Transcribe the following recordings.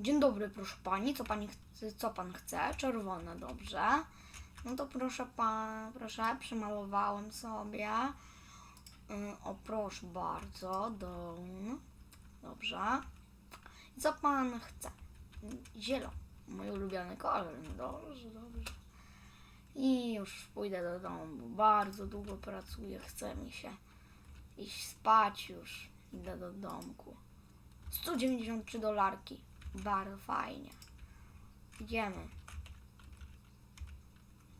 Dzień dobry, proszę pani. Co pani chce, co pan chce? Czerwone, dobrze. No to proszę pan, proszę, przymalowałem sobie. Y, O, proszę bardzo, dom. Dobrze. Co pan chce? Zielony. Mój ulubiony kolor. No Dobrze, dobrze. I już pójdę do domu. bo Bardzo długo pracuję. Chce mi się iść spać już. Idę do domku. 193 dolarki. Bardzo fajnie. Idziemy.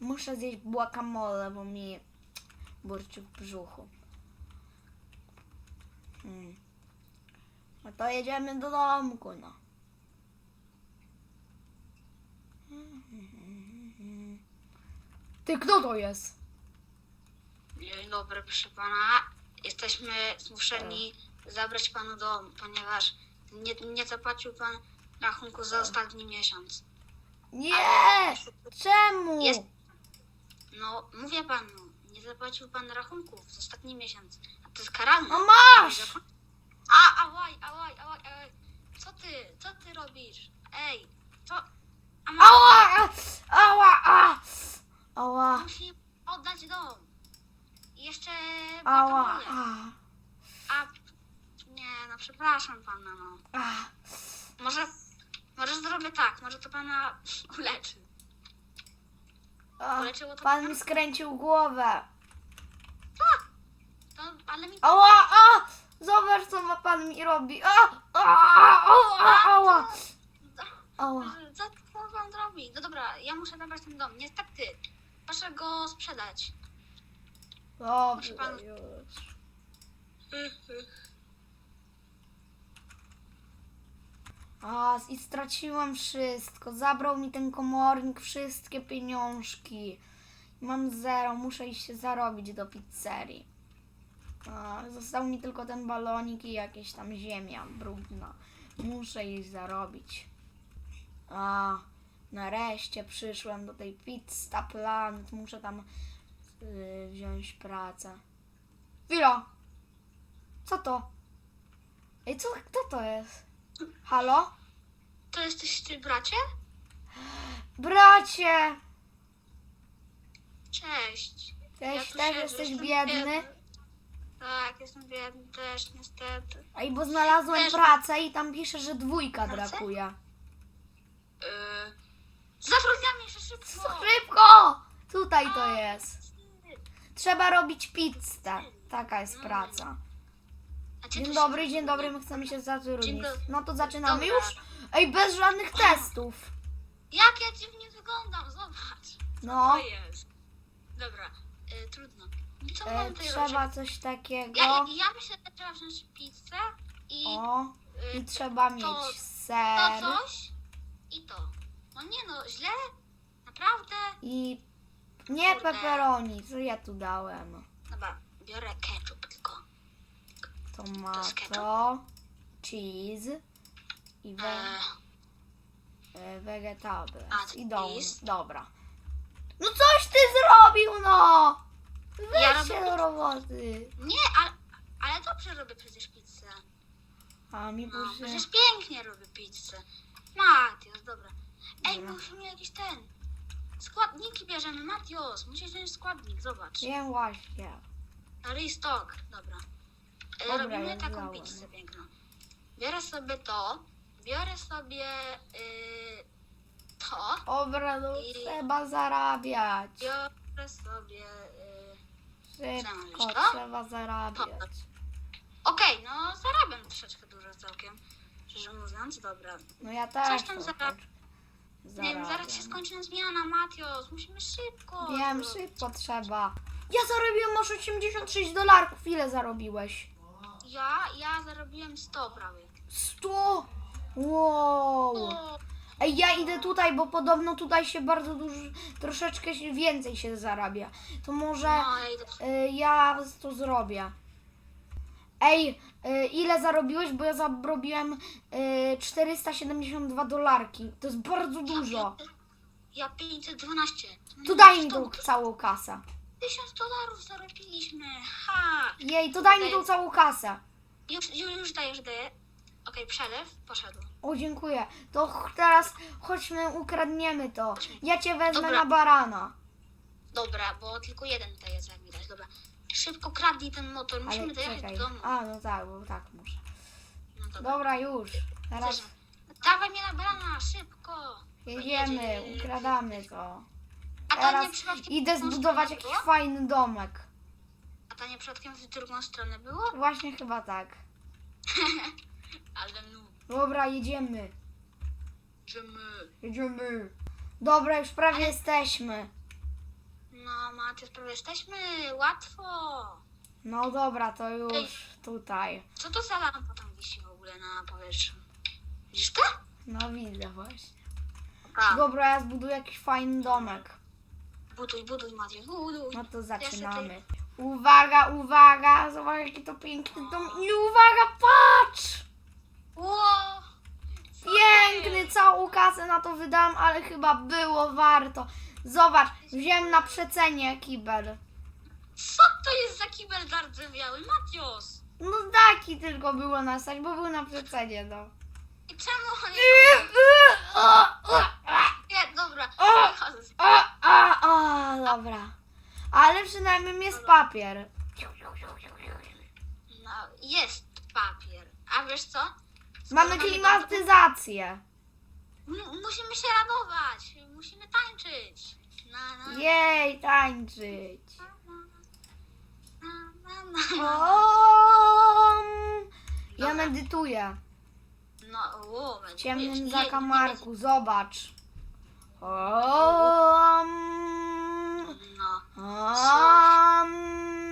Muszę zjeść guacamole, bo mi burczy w brzuchu. Hmm. No to jedziemy do domku, no. Ty, kto to jest? Dzień dobry, proszę pana. Jesteśmy zmuszeni zabrać panu dom, ponieważ nie, nie zapłacił pan rachunku za ostatni miesiąc. Nie! Czemu? Jest- No, mówię panu, nie zapłacił pan rachunków za ostatni miesiąc. A to jest karalne. A masz! A, ałaj, ałaj, ałaj, ałaj. Co ty, co ty robisz? Ej, co? A ma- Ała! Ała! a! Ała! Musi oddać dom. I jeszcze Ała! a, A, nie, no przepraszam pana, no. a. Może, może zrobię tak, może to pana uleczy. A, Uleczyło to Pan pana? mi skręcił głowę. To, ale mi... Ała! A! Zobacz, co ma pan mi robi. A! A! Ała! Ała! Ała! Co, co pan zrobi? No dobra, ja muszę zabrać ten dom. Niestety, proszę go sprzedać. Dobrze pan- już. A, i straciłam wszystko. Zabrał mi ten komornik wszystkie pieniążki. Mam zero, muszę iść się zarobić do pizzerii. A, został mi tylko ten balonik i jakieś tam ziemia brudna. Muszę iść zarobić. A, nareszcie przyszłem do tej Pizza Planet. Muszę tam y, wziąć pracę. Chwila! Co to? Ej, co, kto to jest? Halo? To jesteś ty, bracie? Bracie! Cześć. Cześć, tu też siedzę, jesteś jestem biedny? Tak, jestem biedny też, niestety. Ej, bo znalazłem Też- pracę i tam pisze, że dwójka Pracę? brakuje. Yy, zatrudniamy się szybko! Szybko! Tutaj to jest. Trzeba robić pizzę. Taka jest praca. A Dzień to dobry, dzień dobry, my chcemy się Dzień zatrudnić. dobry. No to zaczynamy Dobra. już? Ej, bez żadnych testów. Jak ja dziwnie wyglądam, zobacz. No, To jest. Dobra, y, trudno. No Co e, mam tutaj robić? trzeba coś takiego. Ja, ja, ja myślę, że trzeba wziąć pizzę i O, y, i trzeba mieć to ser coś i to. No nie no, źle? Naprawdę? i nie Kurde. pepperoni, co ja tu dałem? Dobra, biorę ketchup. Tomato, cheese i we, E, e, vegetables. A, I do, cheese. dobra. No coś ty zrobił, no! Weź Ja się robię- do roboty. nie, ale, ale dobrze robię przecież pizzę. A mi No, proszę. przecież pięknie robię pizzę. Matios, dobra. Ej, Dobra. musimy jakiś ten. Składniki bierzemy, Matios. Musisz wziąć składnik, zobacz. Wiem właśnie. Restock, dobra. Dobra, Robimy ja taką wziąłem. pizzę piękną. Biorę sobie to, biorę sobie y, to, Dobra, no I- trzeba zarabiać. biorę sobie... Y, Szybko, to? trzeba zarabiać. Okej, no zarabiam troszeczkę dużo całkiem. Szczerze mówiąc, dobra. No ja też Coś tam trochę zarab- Nie wiem, zaraz się skończy zmiana, Matios. Musimy szybko. Wiem, zrobić. szybko trzeba. Ja zarobiłem aż 86 dolarków. Ile zarobiłeś? Ja, ja zarobiłem 100 prawie. 100! Wow! O, Ej, ja idę tutaj, bo podobno tutaj się bardzo dużo, troszeczkę się więcej się zarabia. To może no, ja idę y, ja to zrobię. Ej, y, ile zarobiłeś? Bo ja zarobiłem y, 472 dolarki. To jest bardzo dużo. Ja 512. To daj mi tą całą kasę. 1000 dolarów zarobiliśmy. Ha! Jej, to daj mi tą całą kasę. Już, już, już daję, już daję. Okej, przelew poszedł. O, dziękuję. To ch- teraz chodźmy, ukradniemy to. Ja cię wezmę Dobra. na barana. Dobra, bo tylko jeden tutaj jest, jak widać. Dobra. Szybko kradnij ten motor, musimy Ale dojechać czekaj. do domu. A, no tak, bo tak muszę. No dobra. Dobra, już. Teraz Chcesz- Dawaj mnie na barana, szybko. jedziemy, Jedzie- ukradamy to. A to Teraz nie przypadkiem idę drugą zbudować stronę jakiś było? fajny domek. A to nie przypadkiem w drugą stronę było? Właśnie chyba tak. Ale no, Dobra, jedziemy. że my... Jedziemy. Dobra, już prawie jesteśmy. No, Matias, prawie jesteśmy. Łatwo. No dobra, to już tutaj. Co to za lampa tam wisi w ogóle na powietrzu? Widzisz to? No widzę właśnie. Tak. Dobra, ja zbuduję jakiś fajny domek. Buduj, buduj, Matias, buduj. No to zaczynamy. Uwaga, uwaga, zobacz jaki to piękny dom. I uwaga, patrz! Ło! Piękny, całą kasę na to wydałam, ale chyba było warto. Zobacz, wziąłem na przecenie kibel. Co to jest za kibel zardzewiały? Matios! No taki tylko było na stać, bo był na przecenie, no. I czemu on jest... Nie, dobra. O! wychodzę. a, a, a, dobra. Ale przynajmniej jest papier. No, jest papier. A wiesz co? Skoro Mamy klimatyzację. M- musimy się radować. Musimy tańczyć. Na, na, Jej, tańczyć. na, na, na. Om. Ja Dobra. medytuję. No, o, W ciemnym zakamarku, zobacz. Om. Om.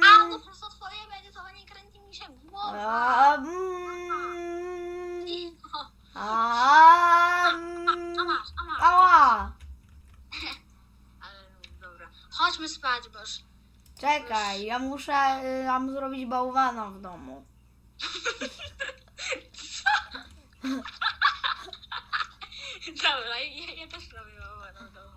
A, no po prostu twoje medytowanie kręci mi się głowa. Om. Cicho. Om. A masz, a masz. Ała. Ale dobra. Chodźmy spać, bo już... Czekaj, ja muszę y, tam zrobić bałwana w domu. Dobra, ja, ja też robię no domu.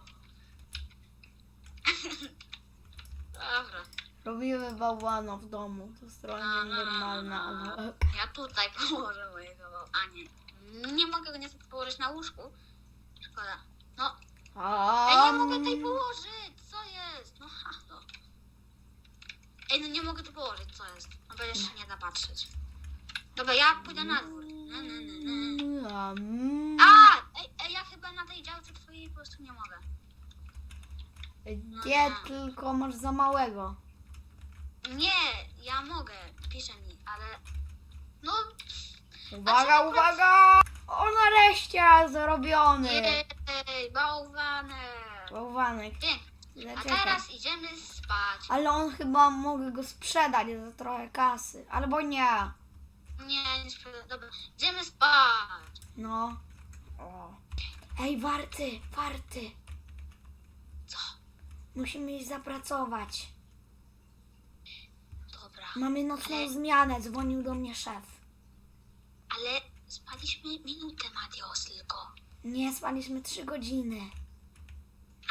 Dobra. Robimy bałwana w domu. To strona normalna. Ja tutaj położę mojego, a nie. Nie mogę go niestety położyć na łóżku. Szkoda. No, Ej, nie mogę tutaj Om. położyć, co jest? No halo. Ej, no nie mogę tu położyć, co jest? No bo jeszcze nie da patrzeć. Dobra, ja pójdę na dwór. Ne, ne, ne, ne. Om. A! Ej, ej, ja chyba na tej działce twojej po prostu nie mogę. Gdzie tylko masz za małego. Nie, ja mogę, pisze mi, ale... No, Uwaga, uwaga! O, nareszcie zrobiony! jej, bałwanek. Bałwanek. Pięknie. A Zaczekaj. teraz idziemy spać. Ale on chyba mogę go sprzedać za trochę kasy. Albo nie. Nie, nie sprawdzę. Dobra, idziemy spać. No. O. Ej, warty, warty. Co? Musimy iść zapracować. Mamy nocną Ale- zmianę, dzwonił do mnie szef. Ale spaliśmy minutę, Matios, tylko. Nie, spaliśmy trzy godziny.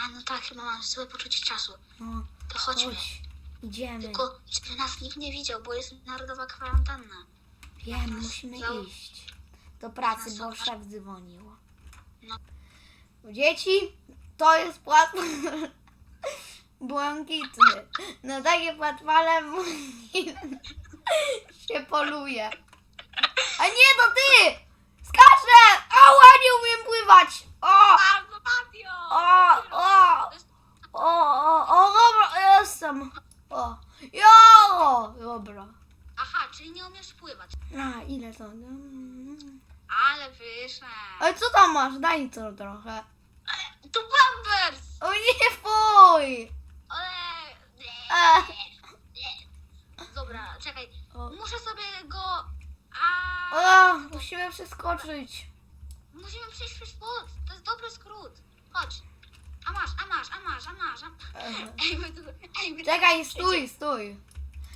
A no tak, chyba mam złe poczucie czasu. No, To chodźmy. chodź. Idziemy. Tylko, żeby nas nikt nie widział, bo jest narodowa kwarantanna. Wiem, musimy iść. Do pracy, bo szef dzwonił. No. Dzieci, to jest płat błękitny. Na takie płatwale się poluje. A nie, to ty! Skaczę! Ała, nie umiem pływać! O! No! O! O! O! O! O! Dobra, jestem! O! Jo! Dobra. Aha, czyli nie umiesz pływać. A, ile to? Ale wyszedł. Ale co tam masz? Daj to trochę. To Pampers! O nie, fuj! Dobra, czekaj. O. Muszę sobie go... A... O, musimy przeskoczyć. Musimy przejść przez płot. To jest dobry skrót. Chodź. A masz, a masz, a masz, a masz. A... Ej, my tu... Ej, my tu... Czekaj, stój, stój.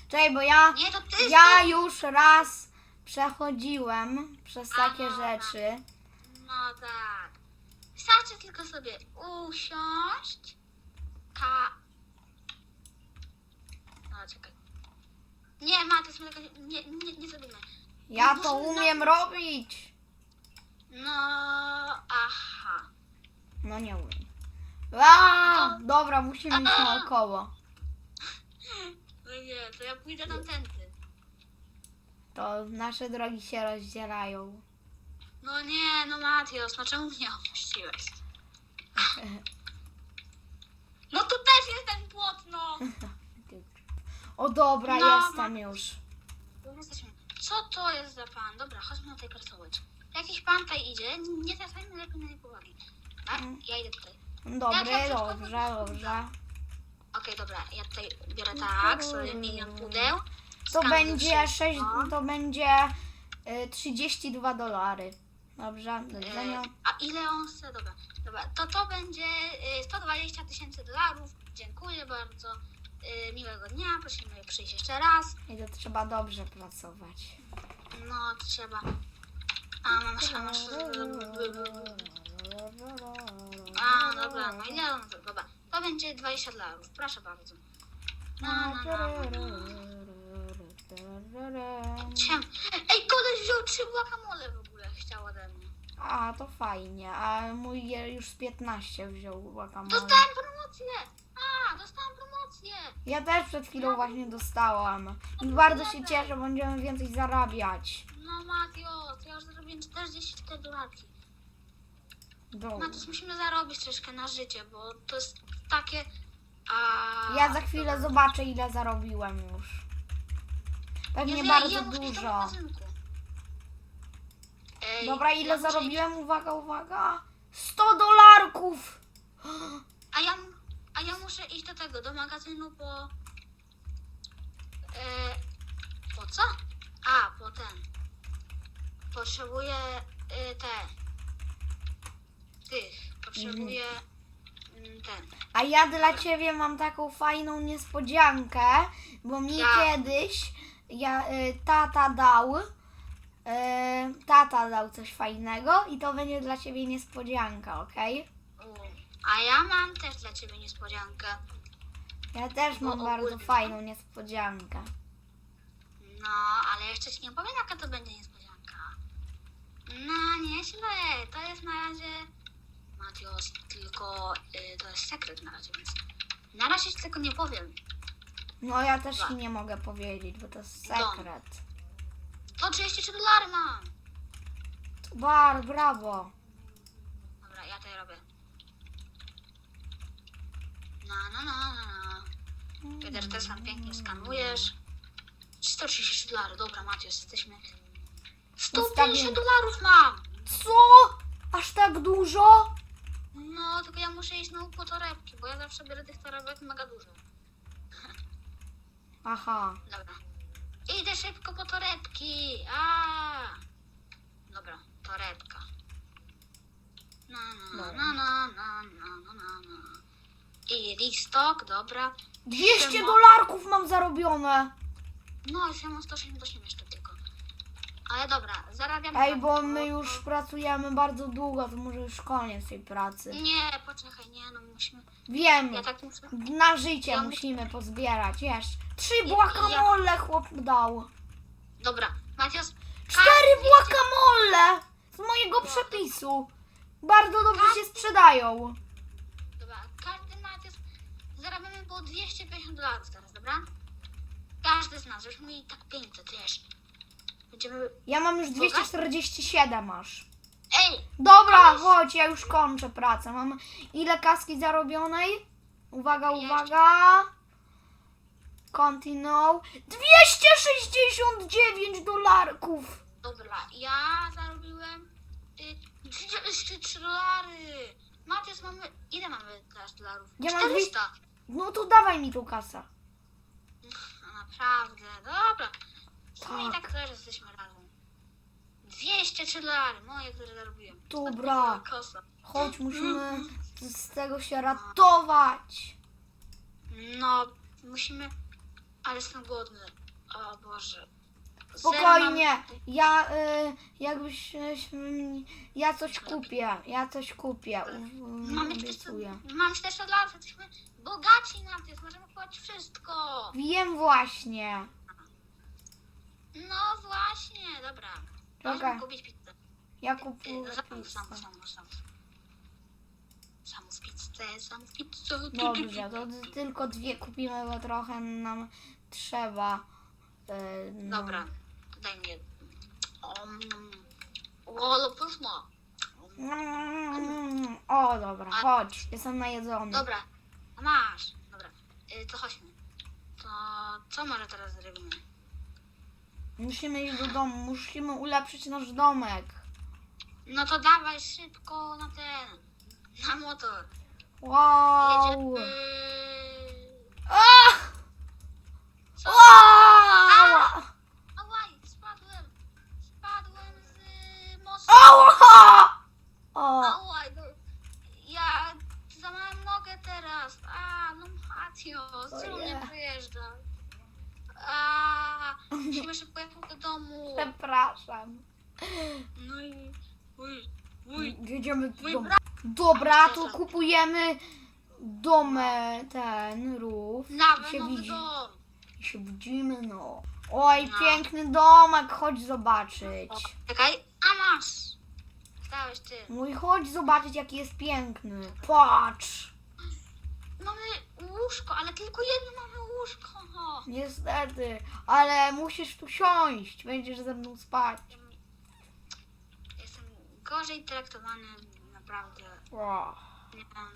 Czekaj, bo ja, Nie, to ty ja stój. już raz przechodziłem przez takie Aha. rzeczy. No tak. Wystarczy tylko sobie usiąść. Ka... No, czekaj. Nie, Matys, my tego nie, nie, nie zrobimy. Ja to Musimy umiem robić. No, aha. No nie umiem. A, dobra, musimy iść naokoło. No nie, to ja pójdę tamtędy. To nasze drogi się rozdzielają. No nie, no Matios, no czemu mnie opuściłeś? No tu też jest ten płot, no! O dobra, No, jestem już. No, jesteśmy. Co to jest za pan? Dobra, chodźmy na tej kartołecz. Jakiś pan tutaj idzie, nie zwracajmy lepiej na niego uwagi. Tak? Mm. Ja idę tutaj. Dobry, Jak ja wszystko dobrze, dobrze. Okej, dobra, ja tutaj biorę tak, sobie milion pudeł. To skanuję będzie wszystko. 6, to będzie y, 32 dolary. Dobrze, do widzenia. E, a ile on chce? Dobra, dobra. To to będzie e, 120 tysięcy dolarów. Dziękuję bardzo. E, Miłego dnia, prosimy przyjść jeszcze raz. I to trzeba dobrze pracować. No, to trzeba. A, jeszcze, mam jeszcze... A, dobra, no ile on... Dobra, to będzie 20 dolarów, proszę bardzo. No, no, no, no. Ciem. Ej, koleś wziął trzy guacamole w ogóle, chciał ode mnie. A, to fajnie. A mój już z 15 wziął guacamole. Dostałem promocję! A, dostałem promocję! Ja też przed chwilą właśnie dostałam. I bardzo się cieszę, będziemy więcej zarabiać. No Matio, to ja już zarobiłem 44 dolarki. Dobra. Matios, musimy zarobić troszkę na życie, bo to jest takie... A... Ja za chwilę zobaczę, ile zarobiłem już. Pewnie Jezu, bardzo dużo. magazynku. Ej, Dobra, ile ja muszę zarobiłem? Uwaga, uwaga. 100 dolarków! A, ja, a ja muszę iść do tego, do magazynu po... E, po co? A, po ten. Potrzebuję y, te... Tych. Potrzebuję mm, ten. A ja dla ciebie mam taką fajną niespodziankę, bo mi Ja. kiedyś ja, y, tata dał. Y, tata dał coś fajnego i to będzie dla ciebie niespodzianka, okej? A ja mam też dla ciebie niespodziankę. Ja też mam O, bardzo ogólnie. fajną niespodziankę. No, ale jeszcze ci nie powiem, jaka to będzie niespodzianka. No, nieźle. To jest na razie... Matios, tylko y, to jest sekret na razie, więc... Na razie ci tylko nie powiem. No ja też ci nie mogę powiedzieć, bo to jest Dom. sekret. To 33 dolary mam. Bar, brawo. Dobra, ja tutaj robię. No, no, no, no, no. Peter, też tam pięknie skanujesz. 133 dolary. Dobra, Matios, jesteśmy... 150 Ustawienie. dolarów mam! Co? Aż tak dużo? No, tylko ja muszę iść znowu po torebki, bo ja zawsze biorę tych torebek mega dużo. Aha. Dobra. Idę szybko po torebki. A. Dobra, torebka. No, no, Dobra. no, no, I listok, dobra. 200 Siema. dolarków mam zarobione. No, ja mam 178 jeszcze tylko. Ale dobra, zarabiam. Ej, bo my już pracujemy bardzo długo, to może już koniec tej pracy. Nie, poczekaj, nie, no musimy. Wiem, Ja tak muszę. na życie Ja- musimy pozbierać, wiesz. Trzy guacamole chłop dał. Dobra, Matios. Cztery guacamole! Z mojego No. przepisu. Bardzo dobrze się sprzedają. Dobra, każdy Matios zarabiamy po 250 dolarów teraz, dobra? Każdy z nas, żebyśmy mieli tak 500, wiesz. Będziemy... Ja mam już 247 aż. Ej! Dobra, chodź, ja już kończę pracę. Mam ile kaski zarobionej? Uwaga, uwaga. Continue. 269 dolarków. Dobra, ja zarobiłem y, 33 dolary. Matias, mamy... Ile mamy teraz dolarów? Ja mam 400. No to dawaj mi tą kasę. No naprawdę, dobra. Sumie i Tak. tak też jesteśmy razem. 203 dolary, moje, które zarobiłem. Dobra. Kosa. Chodź, musimy z tego się ratować. No, musimy... Ale jestem głodny. O Boże. Zero Spokojnie, mam- ja y, jakbyś, y, ja coś kupię, ja coś kupię, u- Mamy u- 400, obiecuję. mam 400 dolarów, jesteśmy bogaci na tym, możemy kupować wszystko. Wiem właśnie. No właśnie, dobra. Dobra. Możemy kupić pizzę. Ja Y, kupuję Zamów, zamów, pizzę. zamów, zamów. Zamów pizzę, zamów pizzę. Dobrze, to d- tylko dwie kupimy, bo trochę nam trzeba. Yy, no. Dobra, daj mnie. Um, o, ale pyszna. Mm, O, dobra, chodź, jestem najedzony. Dobra, masz. Dobra, y, to chodźmy. To co może teraz zrobimy? Musimy iść do domu, musimy ulepszyć nasz domek. No to dawaj szybko na ten, na motor. Wow! Jedziemy. Ach! Co? Ała! Ałaj, spadłem. Spadłem z mostu. Ała! O, Ałaj, Matio, czemu Ojej. nie przyjeżdża? A, musimy szybko jechać do domu. przepraszam. No i... Uj, uj. Jedziemy do Mój domu. brat- Dobra, to kupujemy domę, ten rów. I Nawet się, nowy widzi, dom. I się widzimy, no. Oj, No. piękny domek, chodź zobaczyć. Czekaj, a masz. Stałeś ty. Mój, chodź zobaczyć, jaki jest piękny. Patrz. Mamy łóżko, ale tylko jedno mamy łóżko. Niestety, ale musisz tu siąść. Będziesz ze mną spać. Jestem gorzej traktowany, naprawdę. O. Nie mam.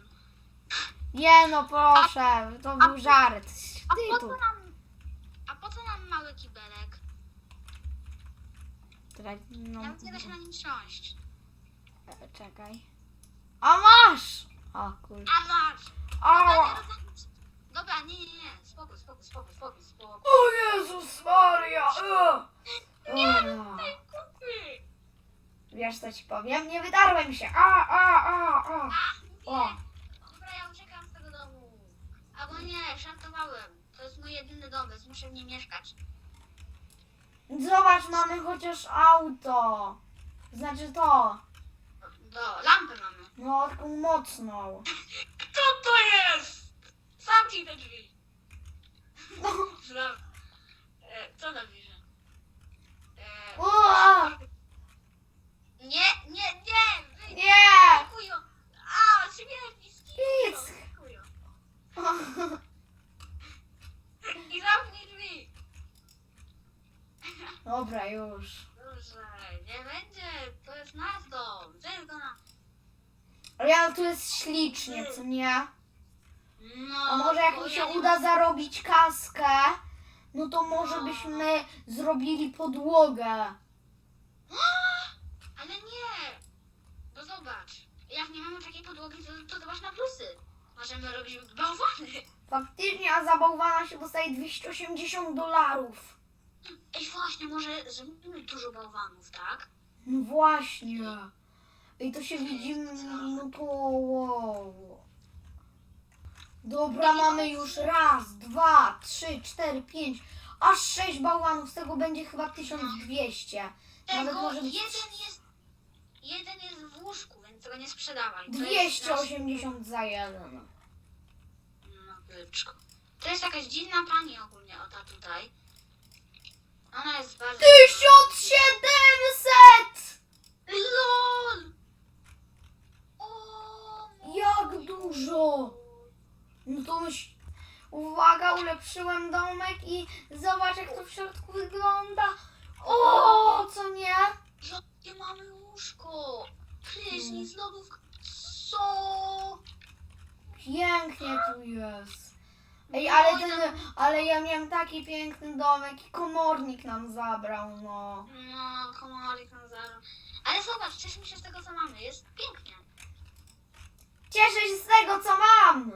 Nie no, proszę, to był żart. A Ty po tu. co nam, a po co nam mały kibelek? Czekaj, no, Nawet nie da się na nim siąść. e, czekaj. A masz! O kur... A masz! Ała! Dobra, nie rozmawiać. Dobra, nie, nie, nie. Spokój, spokój, spokój, spokój, spokój. O Jezus Maria! Nie, O. ty kupi! Wiesz co ci powiem? Nie wydarłem się! A, a, a, a! O. Nie. Dobra, ja uciekam z tego domu. Albo nie, żartowałem. To jest mój jedyny dom, więc muszę w nim mieszkać. Zobacz, mamy chociaż auto. Znaczy to. Do lampy mamy. No, taką mocną. To jest? Zamknij te drzwi. Znam. E, co napiszę? E, Ua! nie, nie, nie! Wy, Nie! Kujo. A, śmierci, Nic. Kujo. I zamknij drzwi. Dobra, już. Dobrze, nie będzie. To jest nasz dom. Tylko na... Ale tu jest ślicznie, co nie? No, A może jak mi się uda zarobić kaskę, no to może byśmy zrobili podłogę. Ale nie! Bo zobacz, jak nie mamy takiej podłogi, to, to zobacz na plusy. Możemy robić bałwany. Faktycznie, a za bałwana się dostaje 280 dolarów. Ej, właśnie, może zrobimy dużo bałwanów, tak? No właśnie. I to się widzi, no to wow. Dobra, mamy już raz, dwa, trzy, cztery, pięć, aż sześć bałwanów, z tego będzie chyba 1200. Nawet Tego może być jeden jest, jeden jest w łóżku, więc tego nie sprzedawaj. To jest 280 za jeden. nasz- No, byczku. To jest jakaś dziwna pani ogólnie, o ta tutaj. Ona jest bardzo... 1700! LOL! O, Jak dużo! No to myśl... Uwaga, ulepszyłem domek i zobacz jak to w środku wygląda. O, co nie? Jakie mamy łóżko! Prysznic, lodówka. Co? Pięknie tu jest. Ej, ale ten, ale ja miałem taki piękny domek i komornik nam zabrał, no. No, komorik na zero. Ale zobacz, cieszymy się z tego, co mamy. Jest pięknie. Cieszę się z tego, co mam.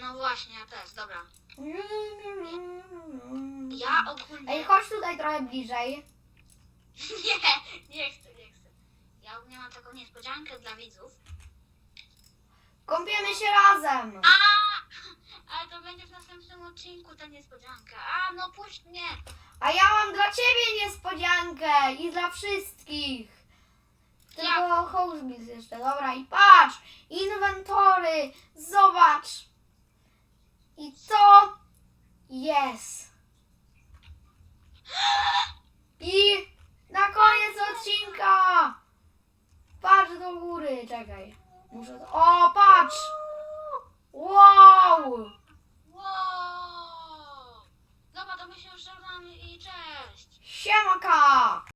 No właśnie, ja też, dobra. Ja ogólnie... Ej, chodź tutaj trochę bliżej. Nie, nie chcę, nie chcę. Ja ogólnie mam taką niespodziankę dla widzów. Kąpiemy się razem. A! Ale to będzie w następnym odcinku ta niespodzianka. A, no puść mnie. A ja mam dla ciebie niespodziankę i dla wszystkich. Tylko Housebis jeszcze, dobra i patrz, inwentory, zobacz. I co jest? I Na koniec odcinka! Patrz do góry, czekaj. Muszę. O, patrz! Wow! Wow! Dobra, to my się już żegnamy i cześć! Siemaka!